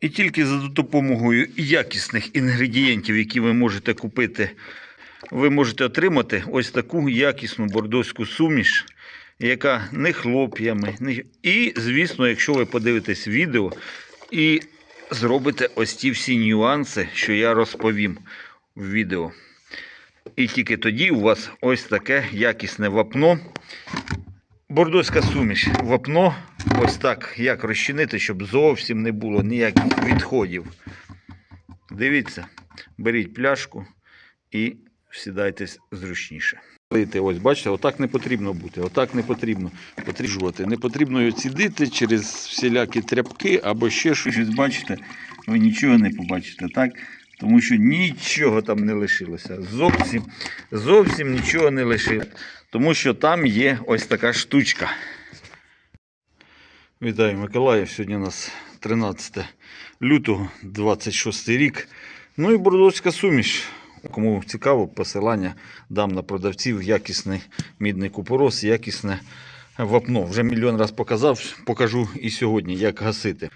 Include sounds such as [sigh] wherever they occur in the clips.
І тільки за допомогою якісних інгредієнтів, які ви можете купити, ви можете отримати ось таку якісну бордоську суміш, яка не хлоп'ями. Не... І, звісно, якщо ви подивитесь відео і зробите ось ті всі нюанси, що я розповім в відео. І тільки тоді у вас ось таке якісне вапно. Бордоська суміш. Вапно ось так, як розчинити, щоб зовсім не було ніяких відходів. Дивіться, беріть пляшку і сідайтесь зручніше. Ось, бачите, отак не потрібно бути. Отак не потрібно потріжувати. Не потрібно цідити через всілякі тряпки або ще щось. Ось бачите, ви нічого не побачите, так? Тому що нічого там не лишилося. Зовсім, зовсім нічого не лишилося. Тому що там є ось така штучка. Вітаю Миколаїв. Сьогодні у нас 13 лютого, 26 рік. Ну і бордовська суміш. Кому цікаво, посилання дам на продавців якісний мідний купорос, якісне вапно. Вже мільйон раз показав, покажу і сьогодні, як гасити.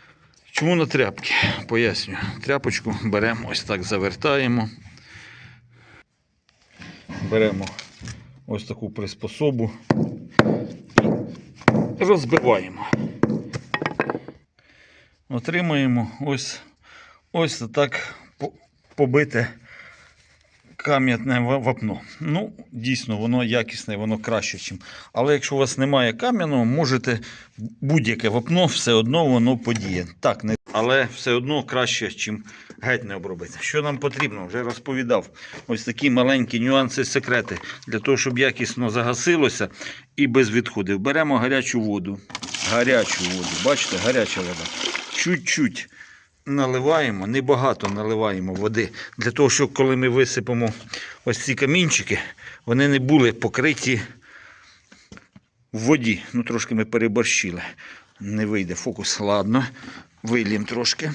Чому на тряпки? Поясню. Тряпочку беремо ось так завертаємо. Беремо ось таку приспособу і розбиваємо. Отримаємо ось, ось так побите кам'яне ва- вапно. Ну, дійсно, воно якісне, воно краще, ніж. Але якщо у вас немає кам'яного, можете будь-яке вапно, все одно воно подіє. Так, не... але все одно краще, ніж геть не обробити. Що нам потрібно? Вже розповідав. Ось такі маленькі нюанси, секрети для того, щоб якісно загасилося і без відходів. Беремо гарячу воду. Гарячу воду. Бачите, гаряча вода. Чуть-чуть наливаємо, небагато наливаємо води, для того, щоб коли ми висипемо ось ці камінчики, вони не були покриті в воді. Ну, трошки ми переборщили. Не вийде фокус, ладно. Вилім трошки.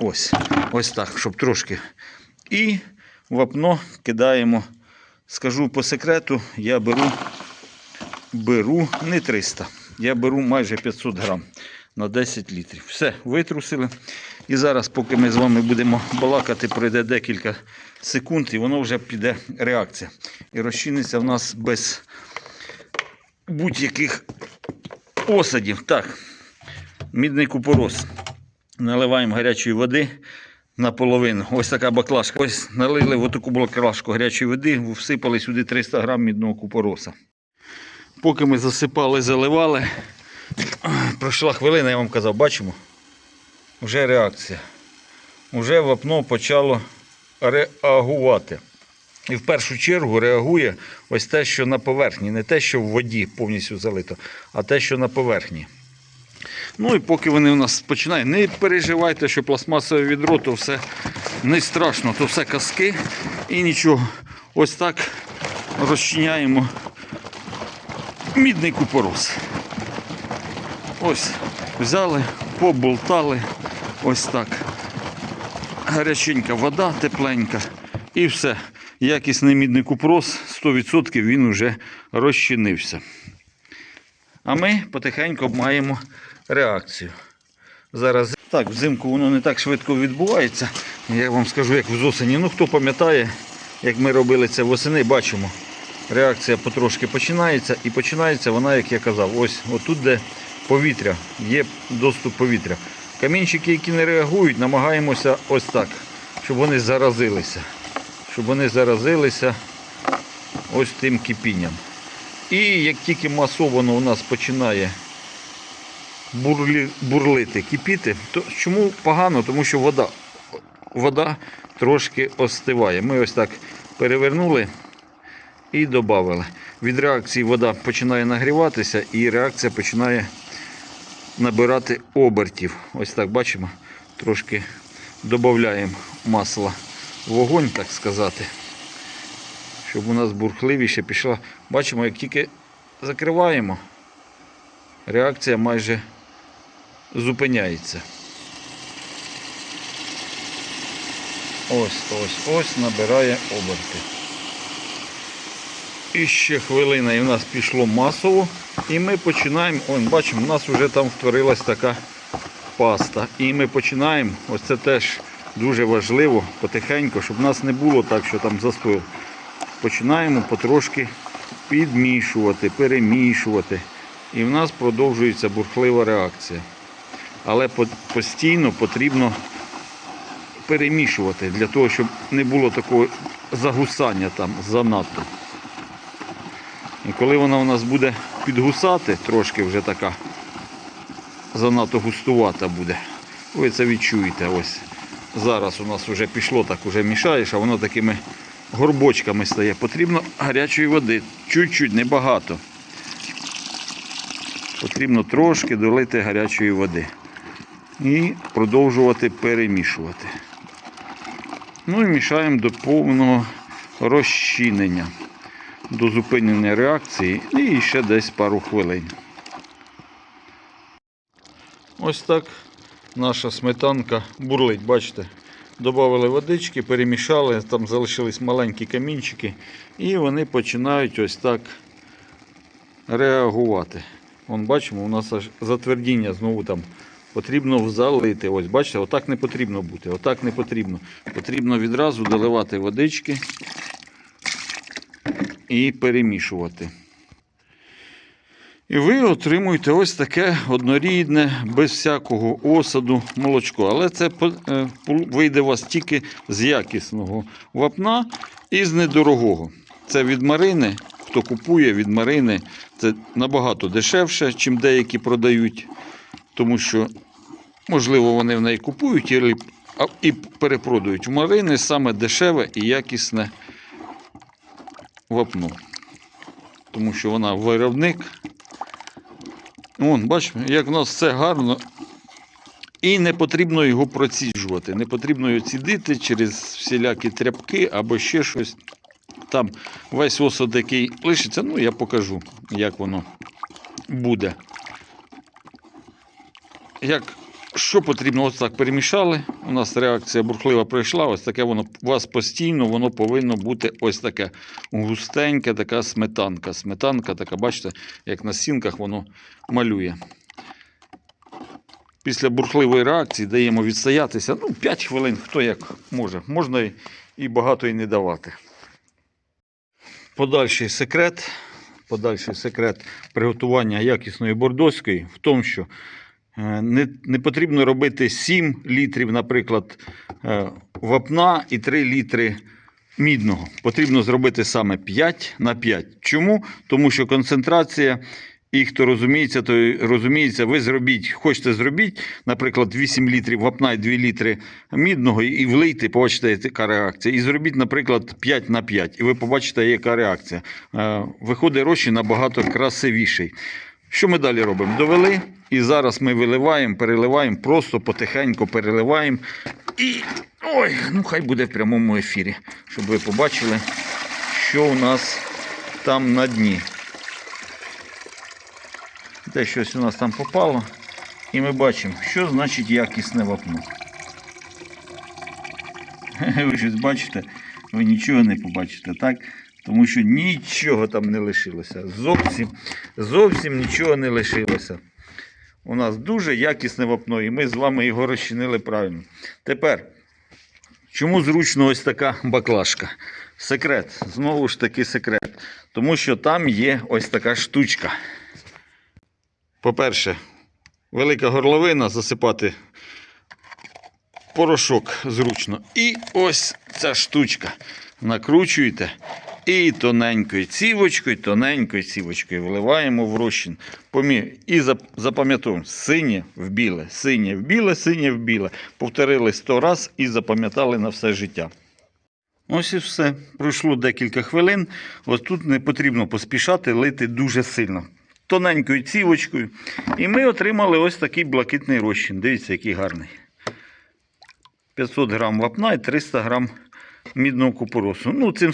Ось, ось так, щоб трошки. І вапно кидаємо. Скажу по секрету, я беру, беру не 300, я беру майже 500 грам на 10 літрів. Все, витрусили. І зараз, поки ми з вами будемо балакати, пройде декілька секунд, і воно вже піде реакція. І розчиниться в нас без будь-яких осадів. Так, мідний купорос. Наливаємо гарячої води наполовину. Ось така баклажка. Ось налили в таку баклажку гарячої води, всипали сюди 300 грам мідного купороса. Поки ми засипали, заливали, пройшла хвилина, я вам казав, бачимо, вже реакція. Вже вапно почало реагувати. І в першу чергу реагує ось те, що на поверхні, не те, що в воді повністю залито, а те, що на поверхні. Ну і поки вони у нас починають, не переживайте, що пластмасове відро, то все не страшно, то все казки і нічого. Ось так розчиняємо мідний купорос. Ось взяли, поболтали, ось так. Гаряченька вода, тепленька. І все. Якісний мідний купорос, 100% він вже розчинився. А ми потихеньку маємо реакцію. Зараз так, взимку воно не так швидко відбувається. Я вам скажу, як в осені. Ну, хто пам'ятає, як ми робили це восени, бачимо. Реакція потрошки починається. І починається вона, як я казав, ось отут, де повітря, є доступ повітря. Камінчики, які не реагують, намагаємося ось так, щоб вони заразилися. Щоб вони заразилися ось тим кипінням. І як тільки масовано у нас починає бурлі, бурлити, кипіти, то чому погано? Тому що вода, вода трошки остиває. Ми ось так перевернули і додали. Від реакції вода починає нагріватися і реакція починає набирати обертів. Ось так бачимо, трошки додаємо масла в вогонь, так сказати щоб у нас бурхливіше пішла. Бачимо, як тільки закриваємо, реакція майже зупиняється. Ось, ось, ось набирає оберти. І ще хвилина і в нас пішло масово. І ми починаємо, он, бачимо, у нас вже там втворилась така паста. І ми починаємо, ось це теж дуже важливо, потихеньку, щоб в нас не було так, що там застой. Починаємо потрошки підмішувати, перемішувати. І в нас продовжується бурхлива реакція. Але постійно потрібно перемішувати для того, щоб не було такого загусання там занадто. І коли вона у нас буде підгусати, трошки вже така занадто густувата буде, ви це відчуєте. Ось зараз у нас вже пішло, так уже мішаєш, а воно такими горбочками стає. Потрібно гарячої води, чуть-чуть, небагато. Потрібно трошки долити гарячої води і продовжувати перемішувати. Ну і мішаємо до повного розчинення, до зупинення реакції і ще десь пару хвилин. Ось так наша сметанка бурлить, бачите? Добавили водички, перемішали, там залишились маленькі камінчики, і вони починають ось так реагувати. Вон бачимо, у нас аж затвердіння знову там потрібно залити. Ось бачите, отак не потрібно бути. Отак не потрібно. Потрібно відразу доливати водички і перемішувати. І ви отримуєте ось таке однорідне, без всякого осаду молочко. Але це е, вийде у вас тільки з якісного вапна і з недорогого. Це від Марини. Хто купує від Марини, це набагато дешевше, чим деякі продають. Тому що, можливо, вони в неї купують і, перепродають. У Марини саме дешеве і якісне вапно. Тому що вона виробник. Вон, бачимо, як в нас все гарно. І не потрібно його проціджувати. Не потрібно його цідити через всілякі тряпки або ще щось. Там весь осад, який лишиться, ну я покажу, як воно буде. Як, що потрібно, ось так перемішали. У нас реакція бурхлива пройшла. Ось таке воно у вас постійно, воно повинно бути ось таке густеньке, така сметанка. Сметанка така, бачите, як на стінках воно малює. Після бурхливої реакції даємо відстоятися. Ну, 5 хвилин, хто як може. Можна і- багато і не давати. Подальший секрет, подальший секрет приготування якісної бордоської в тому, що не, не потрібно робити 7 літрів, наприклад, е, вапна і 3 літри мідного. Потрібно зробити саме 5 на 5. Чому? Тому що концентрація. І хто розуміється, той розуміється, ви зробіть, хочете зробіть, наприклад, 8 літрів вапна і 2 літри мідного, і влийте, побачите, яка реакція. І зробіть, наприклад, 5 на 5, і ви побачите, яка реакція. Е, Виходить розчин набагато красивіший. Що ми далі робимо? Довели, і зараз ми виливаємо, переливаємо, просто потихеньку переливаємо. І ой, ну хай буде в прямому ефірі, щоб ви побачили, що у нас там на дні. Те щось у нас там попало. І ми бачимо, що значить якісне вапно. [laughs] Ви щось бачите, ви нічого не побачите, так? Тому що нічого там не лишилося. Зовсім, зовсім нічого не лишилося. У нас дуже якісне вапно, і ми з вами його розчинили правильно. Тепер, чому зручно ось така баклажка? Секрет, знову ж таки секрет. Тому що там є ось така штучка. По-перше, велика горловина засипати порошок зручно. І ось ця штучка. Накручуєте і тоненькою цівочкою, тоненькою цівочкою вливаємо в розчин. І зап- запам'ятовуємо синє в біле, синє в біле, синє в біле. Повторили сто раз і запам'ятали на все життя. Ось і все. Пройшло декілька хвилин. Ось тут не потрібно поспішати, лити дуже сильно. Тоненькою цівочкою. І ми отримали ось такий блакитний розчин. Дивіться, який гарний. 500 грам вапна і 300 грам мідного купоросу. Ну, цим